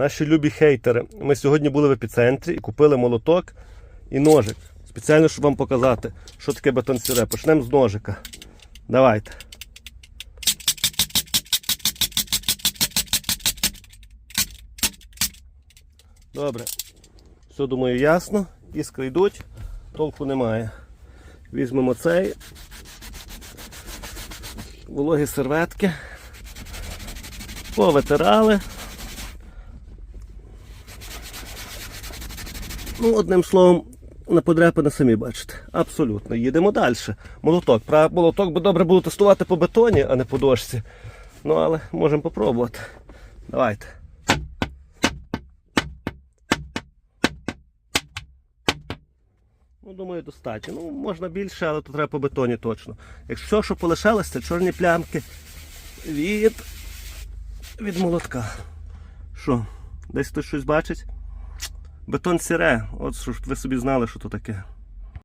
Наші любі хейтери. Ми сьогодні були в епіцентрі і купили молоток і ножик. Спеціально, щоб вам показати, що таке бетон сіре. Почнемо з ножика. Давайте. Добре. Все, думаю, ясно. Іскри йдуть, толку немає. Візьмемо цей. Вологі серветки. Повитирали. Ну, одним словом, на подряпини самі бачите. Абсолютно. Їдемо далі. Молоток. Правда, молоток би добре було тестувати по бетоні, а не по дошці. Ну, але можемо попробувати. Давайте. Ну, думаю, достатньо. Ну, можна більше, але то треба по бетоні точно. Якщо що полишалося, це чорні плямки від, від молотка. Що, десь хтось щось бачить? Бетон сіре. От щоб ви собі знали, що то таке.